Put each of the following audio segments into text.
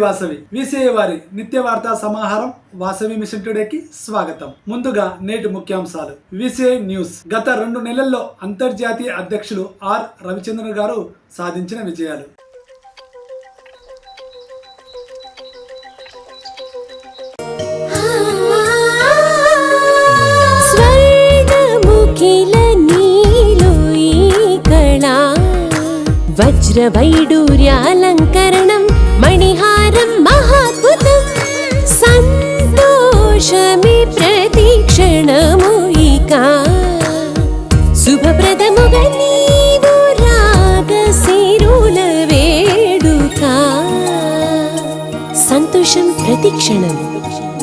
Vasavi. VCI వారి నిత్య వార్తా సమాహారం వాసవి మిషన్ టుడేకి స్వాగతం. ముందుగా నేటి ముఖ్యాంశాలు. VCI news. గత రెండు నెలల్లో అంతర్జాతీయ అధ్యక్షులు ఆర్. రవిచంద్రన్ గారు సాధించిన విజయాలు. వజ్రవైడూర్యాలంకరణం మణిహా ఈ కళా వజ్రవైడూర్యాలంకరణం మణిహారం మహాద్భుతం సంతోషమి ప్రతిక్షణము ఇక శుభప్రదముగా నీవు రాగ వేడుక సంతోషం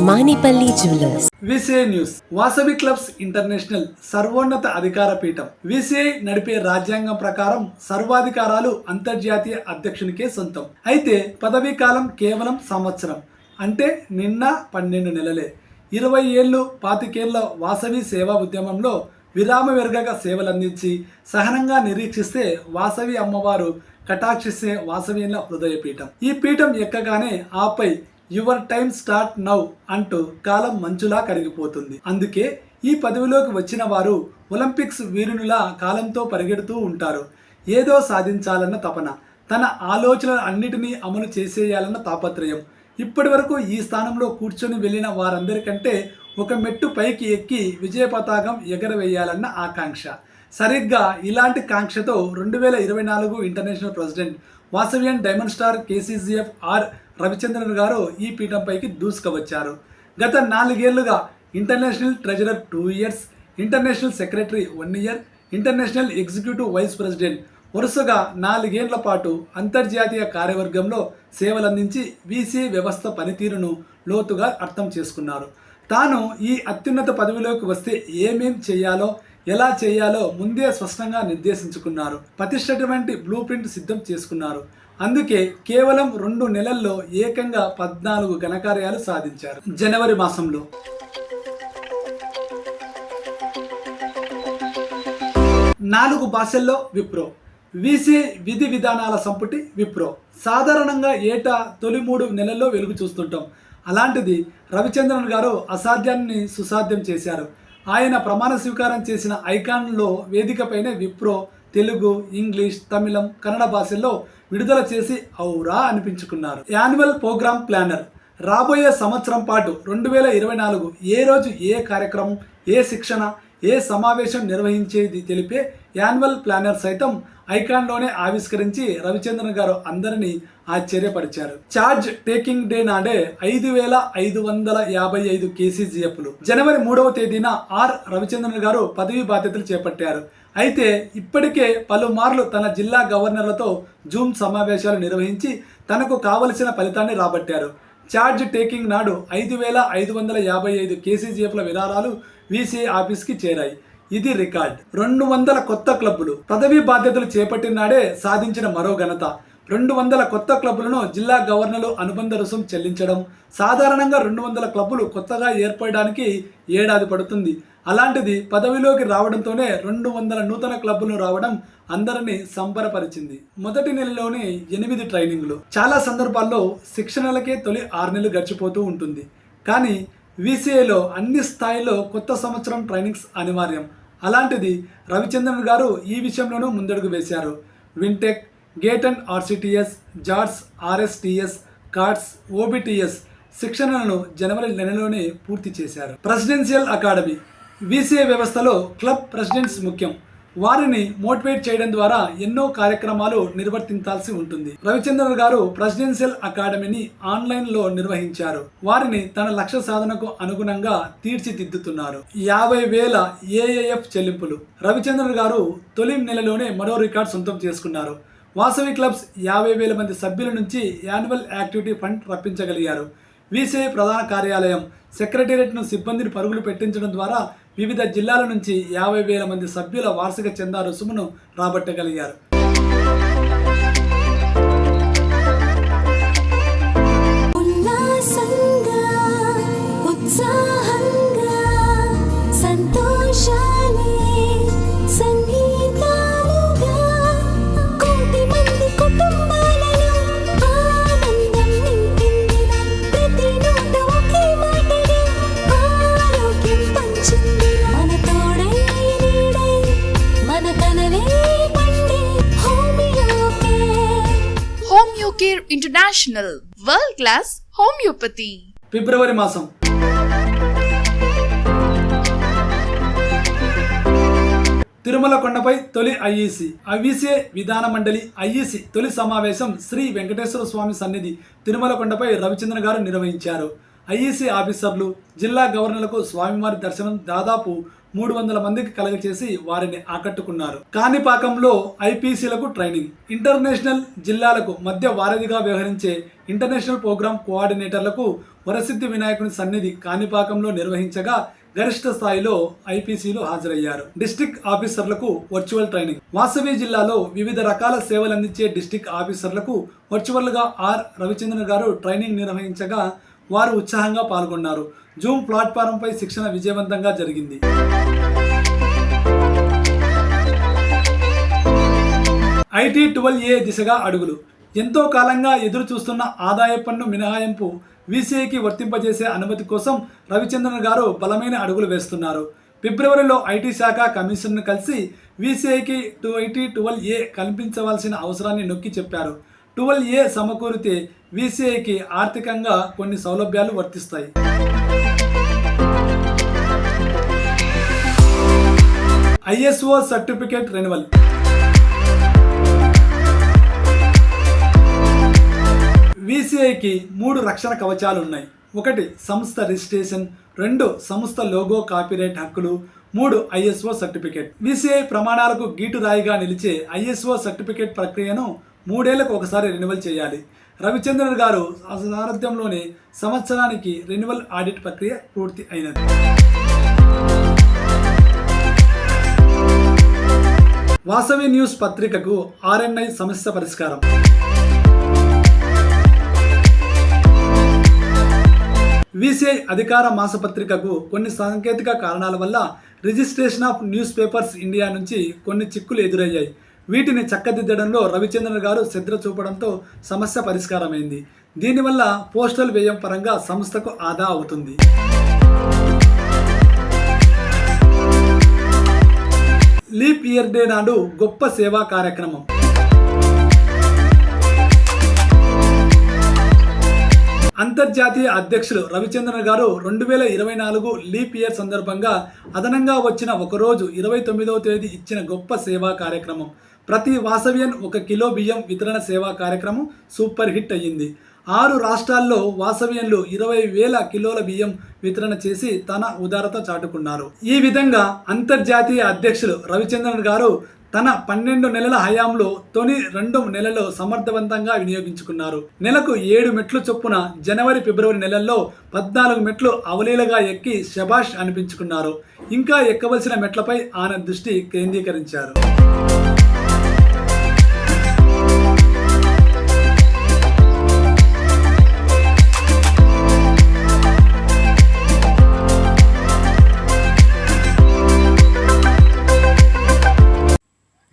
Manipalli jewellers. VCI news Vasavi clubs international సర్వోన్నత అధికార పీఠం. విసిఐ నడిపే రాజ్యాంగం ప్రకారం సర్వాధికారాలు అంతర్జాతీయ అధ్యక్షునికే సొంతం. అయితే పదవీ కాలం కేవలం సంవత్సరం. అంటే నిన్న పన్నెండు నెలలే. ఇరవై ఏళ్ళు పాతికేళ్ళ వాసవి సేవా ఉద్యమంలో విరామ వెరగగా సేవలందించి సహనంగా నిరీక్షిస్తే వాసవి అమ్మవారు కటాక్షిస్తే వాసవిల హృదయ పీఠం ఈ పీఠం ఎక్కగానే ఆపై యువర్ టైం స్టార్ట్ నౌ అంటూ కాలం మంచులా కరిగిపోతుంది. అందుకే ఈ పదవిలోకి వచ్చిన వారు ఒలింపిక్స్ వీరునులా కాలంతో పరిగెడుతూ ఉంటారు. ఏదో సాధించాలన్న తపన తన ఆలోచనలు అన్నిటినీ అమలు చేసేయాలన్న తాపత్రయం. ఇప్పటి వరకు ఈ స్థానంలో కూర్చొని వెళ్ళిన వారందరికంటే ఒక మెట్టు పైకి ఎక్కి విజయ పతాకం ఎగరవేయాలన్న ఆకాంక్ష. సరిగ్గా ఇలాంటి కాంక్షతో రెండు వేల ఇరవై నాలుగు international president Vasavian diamond star KCGF R Ravichandran గారు ఈ పీఠంపైకి దూసుకువచ్చారు. గత నాలుగేళ్ళుగా international treasurer two years international secretary one year international executive vice president వరుసగా నాలుగేండ్ల పాటు అంతర్జాతీయ కార్యవర్గంలో సేవలందించి వీసీ వ్యవస్థ పనితీరును లోతుగా అర్థం చేసుకున్నారు. తాను ఈ అత్యున్నత పదవిలోకి వస్తే ఏమేం చేయాలో ఎలా చేయాలో ముందే స్పష్టంగా నిర్దేశించుకున్నారు. పతిష్టటువంటి బ్లూ ప్రింట్ సిద్ధం చేసుకున్నారు. అందుకే కేవలం రెండు నెలల్లో ఏకంగా పద్నాలుగు ఘనకార్యాలు సాధించారు. జనవరి మాసంలో. నాలుగు భాషల్లో విప్రో. వీసీ విధి విధానాల సంపుటి విప్రో. సాధారణంగా ఏటా తొలి మూడు నెలల్లో వెలుగు చూస్తుంటాం. అలాంటిది రవిచంద్రన్ గారు అసాధ్యాన్ని సుసాధ్యం చేశారు. ఆయన ప్రమాణ స్వీకారం చేసిన ఐకాన్లో వేదికపైనే విప్రో తెలుగు ఇంగ్లీష్ తమిళం కన్నడ భాషల్లో విడుదల చేసి ఔరా అనిపించుకున్నారు. Annual programme planner. రాబోయే సంవత్సరం పాటు రెండు వేల ఇరవై నాలుగు ఏ రోజు ఏ కార్యక్రమం ఏ శిక్షణ ఏ సమావేశం నిర్వహించేది తెలిపే యాన్యువల్ ప్లానర్ సైతం ఐకాన్లోనే ఆవిష్కరించి రవిచంద్రన్ గారు అందరినీ ఆశ్చర్యపరిచారు. చార్జ్ టేకింగ్ డే నాడే ఐదు వేల ఐదు వందల యాభై ఐదు కేసీజీఎఫ్లు. జనవరి మూడవ తేదీన ఆర్ రవిచంద్రన్ గారు పదవి బాధ్యతలు చేపట్టారు. అయితే ఇప్పటికే పలుమార్లు తన జిల్లా గవర్నర్లతో జూమ్ సమావేశాలు నిర్వహించి తనకు కావలసిన ఫలితాన్ని రాబట్టారు. చార్జ్ టేకింగ్ నాడు ఐదు వేల ఐదు వందల యాభై ఐదు కేసీజీఎఫ్ల విరాళాలు వీసీ ఆఫీస్కి చేరాయి. ఇది రికార్డ్. రెండు వందల కొత్త క్లబ్బులు. పదవీ బాధ్యతలు చేపట్టిన నాడే సాధించిన మరో ఘనత. రెండు వందల కొత్త క్లబ్బులను జిల్లా గవర్నర్లు అనుబంధ రుసుం చెల్లించడం. సాధారణంగా రెండు వందల క్లబ్బులు కొత్తగా ఏర్పడడానికి ఏడాది పడుతుంది. అలాంటిది పదవిలోకి రావడంతోనే రెండు వందల నూతన క్లబ్బులు రావడం అందరినీ సంబరపరిచింది. మొదటి నెలలోనే ఎనిమిది ట్రైనింగ్లు. చాలా సందర్భాల్లో శిక్షణలకే తొలి ఆరు నెలలు గడిచిపోతూ ఉంటుంది. కానీ విసిఏలో అన్ని స్థాయిలో కొత్త సంవత్సరం ట్రైనింగ్స్ అనివార్యం. అలాంటిది రవిచంద్రన్ గారు ఈ విషయంలోనూ ముందడుగు వేశారు. విన్టెక్ గేట్ అండ్ ఆర్సిటిఎస్ జార్స్ ఆర్ఎస్టిఎస్ కార్డ్స్ ఓబిటిఎస్ శిక్షణలను జనవరి నెలలోనే పూర్తి చేశారు. ప్రెసిడెన్షియల్ అకాడమీ విసిఏ వ్యవస్థలో క్లబ్ ప్రెసిడెంట్స్ ముఖ్యం. వారిని మోటివేట్ చేయడం ద్వారా ఎన్నో కార్యక్రమాలు నిర్వర్తించాల్సి ఉంటుంది. రవిచంద్రన్ గారు ప్రెసిడెన్షియల్ అకాడమీని ఆన్లైన్లో నిర్వహించారు. వారిని తన లక్ష్య సాధనకు అనుగుణంగా తీర్చిదిద్దుతున్నారు. యాభై వేల ఏఏఎఫ్ చెల్లింపులు. రవిచంద్రన్ గారు తొలి నెలలోనే మరో రికార్డు సొంతం చేసుకున్నారు. వాసవి క్లబ్స్ యాభై వేల మంది సభ్యుల నుంచి యాన్యువల్ యాక్టివిటీ ఫండ్ రప్పించగలిగారు. వీసీఐ ప్రధాన కార్యాలయం సెక్రటేరియట్ను సిబ్బందిని పరుగులు పెట్టించడం ద్వారా వివిధ జిల్లాల నుంచి యాభై వేల మంది సభ్యుల వార్షిక చందా రుసుమును రాబట్టగలిగారు. Care international world class homeopathy. ఫిబ్రవరి మాసం. తిరుమల కొండపై తొలి ఐఈసి అవిసే విధాన మండలి ఐఈసి తొలి సమావేశం శ్రీ వెంకటేశ్వర స్వామి సన్నిధి తిరుమల కొండపై రవిచంద్రన్ గారు నిర్వహించారు. ఐఈసి ఆఫీసర్లు జిల్లా గవర్నర్లకు స్వామివారి దర్శనం దాదాపు మూడు వందల మందికి కలగచేసి వారిని ఆకట్టుకున్నారు. కాణిపాకంలో ఐపీసీలకు ట్రైనింగ్. ఇంటర్నేషనల్ జిల్లాలకు మధ్య వారధిగా వ్యవహరించే ఇంటర్నేషనల్ ప్రోగ్రామ్ కోఆర్డినేటర్లకు వరసిద్ధి వినాయకుని సన్నిధి కాణిపాకంలో నిర్వహించగా గరిష్ట స్థాయిలో ఐపీసీలు హాజరయ్యారు. డిస్టిక్ ఆఫీసర్లకు వర్చువల్ ట్రైనింగ్. వాసవి జిల్లాలో వివిధ రకాల సేవలు అందించే డిస్టిక్ ఆఫీసర్లకు వర్చువల్గా ఆర్. రవిచంద్రన్ గారు ట్రైనింగ్ నిర్వహించగా వారు ఉత్సాహంగా పాల్గొన్నారు. జూమ్ ప్లాట్ఫారంపై శిక్షణ విజయవంతంగా జరిగింది. ఐటీ ట్వెల్వ్ ఏ దిశగా అడుగులు. ఎంతో కాలంగా ఎదురు చూస్తున్న ఆదాయ పన్ను మినహాయింపు వీసీఐకి వర్తింపజేసే అనుమతి కోసం రవిచంద్రన్ గారు బలమైన అడుగులు వేస్తున్నారు. ఫిబ్రవరిలో ఐటీ శాఖ కమిషన్ను కలిసి వీసీఐకి టూ ఐటీ ట్వెల్వ్ ఏ కల్పించవలసిన అవసరాన్ని నొక్కి చెప్పారు. ట్వెల్వ్ ఏ సమకూరితే వీసీఐకి ఆర్థికంగా కొన్ని సౌలభ్యాలు వర్తిస్తాయి. ISO certificate renewal. వీసీఐకి మూడు రక్షణ కవచాలు ఉన్నాయి. ఒకటి సంస్థ రిజిస్ట్రేషన్ రెండు సంస్థ లోగో కాపీరైట్ హక్కులు మూడు ఐఎస్ఓ సర్టిఫికేట్. వీసీఐ ప్రమాణాలకు గీటు రాయిగా నిలిచే ఐఎస్ఓ సర్టిఫికేట్ ప్రక్రియను మూడేళ్ళకు ఒకసారి రెన్యువల్ చేయాలి. రవిచంద్రన్ గారు సారథ్యంలోని సంవత్సరానికి రెన్యువల్ ఆడిట్ ప్రక్రియ పూర్తి అయినది. వాసవి న్యూస్ పత్రికకు ఆర్ఎన్ఐ సమస్య పరిష్కారం. వీసీఐ అధికార మాసపత్రికకు కొన్ని సాంకేతిక కారణాల వల్ల registration of newspapers India నుంచి కొన్ని చిక్కులు ఎదురయ్యాయి. వీటిని చక్కదిద్దడంలో రవిచంద్రన్ గారు శ్రద్ధ చూపడంతో సమస్య పరిష్కారమైంది. దీనివల్ల పోస్టల్ వ్యయం పరంగా సంస్థకు ఆదా అవుతుంది. లీప్ ఇయర్ డే నాడు గొప్ప సేవా కార్యక్రమం. అంతర్జాతీయ అధ్యక్షులు రవిచంద్రన్ గారు రెండు వేల ఇరవై నాలుగు లీప్ ఇయర్ సందర్భంగా అదనంగా వచ్చిన ఒకరోజు ఇరవై తొమ్మిదవ తేదీ ఇచ్చిన గొప్ప సేవా కార్యక్రమం. ప్రతి వాసవ్యన్ ఒక కిలో బియ్యం వితరణ సేవా కార్యక్రమం సూపర్ హిట్ అయ్యింది. ఆరు రాష్ట్రాల్లో వాసవ్యంలు ఇరవై వేల కిలోల బియ్యం వితరణ చేసి తన ఉదారత చాటుకున్నారు. ఈ విధంగా అంతర్జాతీయ అధ్యక్షులు రవిచంద్రన్ గారు తన పన్నెండు నెలల హయాంలో తొలి రెండు నెలల్లో సమర్థవంతంగా వినియోగించుకున్నారు. నెలకు ఏడు మెట్లు చొప్పున జనవరి ఫిబ్రవరి నెలల్లో పద్నాలుగు మెట్లు అవలీలగా ఎక్కి శబాష్ అనిపించుకున్నారు. ఇంకా ఎక్కవలసిన మెట్లపై ఆయన దృష్టి కేంద్రీకరించారు.